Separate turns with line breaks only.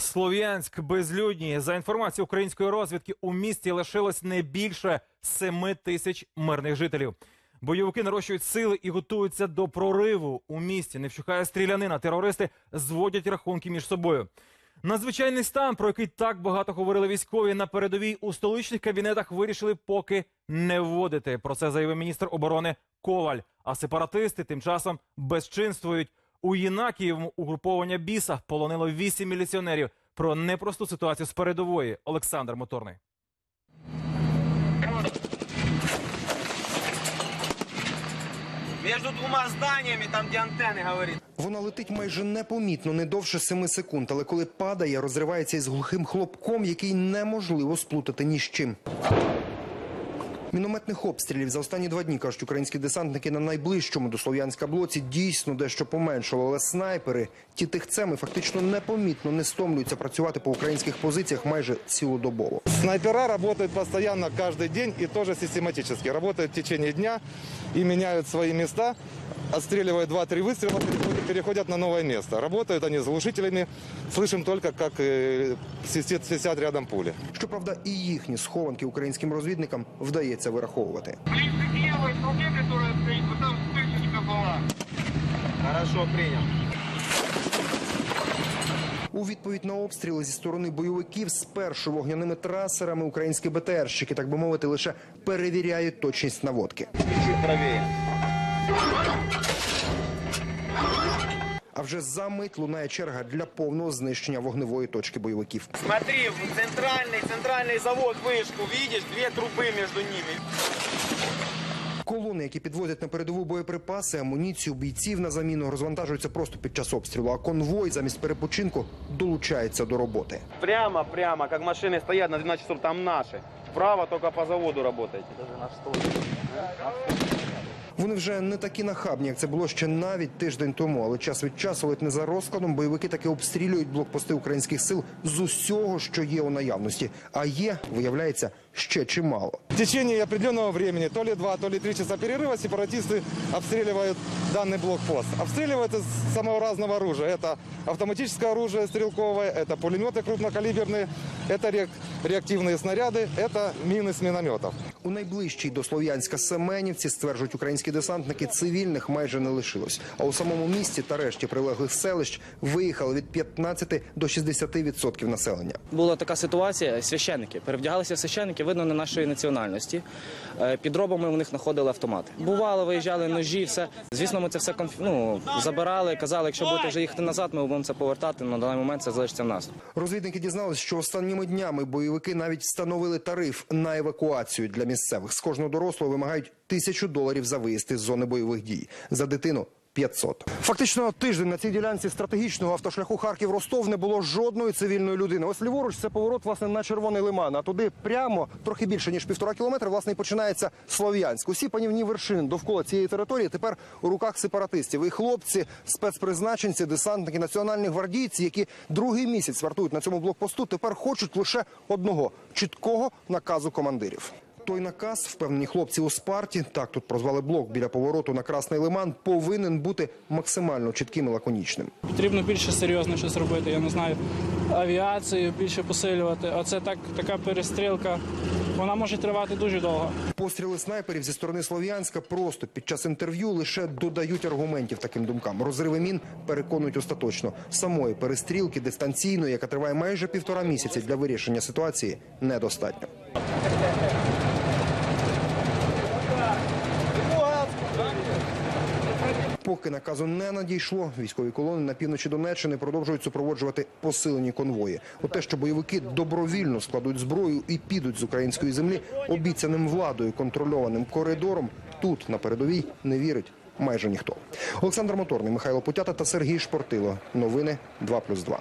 Слов'янськ безлюдні. За інформацією української розвідки, у місті лишилось не більше 7 тисяч мирних жителів. Бойовики нарощують сили і готуються до прориву. У місті не вщухає стрілянина. Терористи зводять рахунки між собою. Надзвичайний стан, про який так багато говорили військові на передовій у столичних кабінетах, вирішили поки не вводити. Про це заявив міністр оборони Коваль. А сепаратисти тим часом безчинствують. У Єнакієвому угруповання біса полонило вісім міліціонерів. Про непросту ситуацію з передової Олександр Моторний.
Между двумя зданиями, там где антенны, говорит.
Вона летить майже непомітно, не довше 7 секунд, але коли падає, розривається із глухим хлопком, який неможливо сплутати ні з чим. Мінометних обстрілів за останні два дні кажуть українські десантники на найближчому до Слов'янська блоці дійсно дещо поменшало, але снайпери ті тихцеми фактично непомітно не стомлюються працювати по українських позиціях майже цілодобово.
Снайпера работают постоянно каждый день и тоже систематически. Работают в течение дня и меняют свои места, отстреливают 2-3 выстрела, переходят- переходят на новое место. Работают они с глушителями, слышим только, как э, свистят, свистят рядом пули.
Щоправда, і їхні схованки українським розвідникам вдається вираховувати.
В принципе, левой трубе, которая стоит, вот там вспышечка была.
Хорошо, принял.
У відповідь на обстріли зі сторони бойовиків спершу вогняними трасерами українські БТРщики, так би мовити, лише перевіряють точність наводки.
Чуть правее.
А вже за мить лунає черга для повного знищення вогневої точки бойовиків.
Смотри, в центральный, центральный завод, вышку, видишь, две трубы между ними.
Колони, які підвозять на передову боєприпаси, амуніцію, бійців на заміну, розвантажуються просто під час обстрілу. А конвой замість перепочинку долучається до роботи.
Прямо, прямо, как машины стоят на 12 часов, там наши. Вправо только по заводу работаете.
Вони вже не такі нахабні, як це було ще навіть тиждень тому. Але час від часу, ледь не за розкладом, бойовики таки обстрілюють блокпости українських сил з усього, що є у наявності. А є, виявляється, ще чимало.
В течение определенного времени, то ли два, то ли три часа перерыва, сепаратисты обстреливают данный блокпост. Обстреливают из самого разного оружия. Это автоматическое оружие стрелковое, это пулеметы крупнокалиберные, это реак- реактивные снаряды, это мины с минометов.
У найближчій до Слов'янська Семенівці, стверджують українські десантники, цивільних майже не лишилось. А у самому місті та решті прилеглих селищ виїхали від 15 до 60% населення.
Була така ситуація, священники перевдягалися в священники, видно, не нашої національності. Е, Під робами у них знаходили автомати. Бувало, виїжджали ножі, все. Звісно, ми це все конф... ну, забирали, казали, якщо будете вже їхати назад, ми будемо це повертати. На даний момент це залишиться в нас.
Розвідники дізналися, що останніми днями бойовики навіть встановили тариф на евакуацію для місцевих. З кожного дорослого вимагають тисячу доларів за виїзд із зони бойових дій. За дитину 500. Фактично тиждень на цій ділянці стратегічного автошляху Харків-Ростов не було жодної цивільної людини. Ось ліворуч це поворот власне на червоний лиман. А туди прямо трохи більше ніж півтора кілометра. Власне і починається Слов'янськ. Усі панівні вершини довкола цієї території тепер у руках сепаратистів. І хлопці, спецпризначенці, десантники, національні гвардійці, які другий місяць вартують на цьому блокпосту, тепер хочуть лише одного чіткого наказу командирів. Той наказ, впевнені хлопці у Спарті, так тут прозвали блок біля повороту на Красний Лиман, повинен бути максимально чітким і лаконічним.
Потрібно більше серйозно щось робити. Я не знаю, авіацію більше посилювати. Оце так, така перестрілка. Вона може тривати дуже довго.
Постріли снайперів зі сторони Слов'янська просто під час інтерв'ю лише додають аргументів таким думкам. Розриви мін переконують остаточно. Самої перестрілки дистанційної, яка триває майже півтора місяці для вирішення ситуації, недостатньо. Поки наказу не надійшло, військові колони на півночі Донеччини продовжують супроводжувати посилені конвої. У те, що бойовики добровільно складуть зброю і підуть з української землі обіцяним владою контрольованим коридором, тут на передовій не вірить майже ніхто. Олександр Моторний, Михайло Путята та Сергій Шпортило. Новини 2+,2.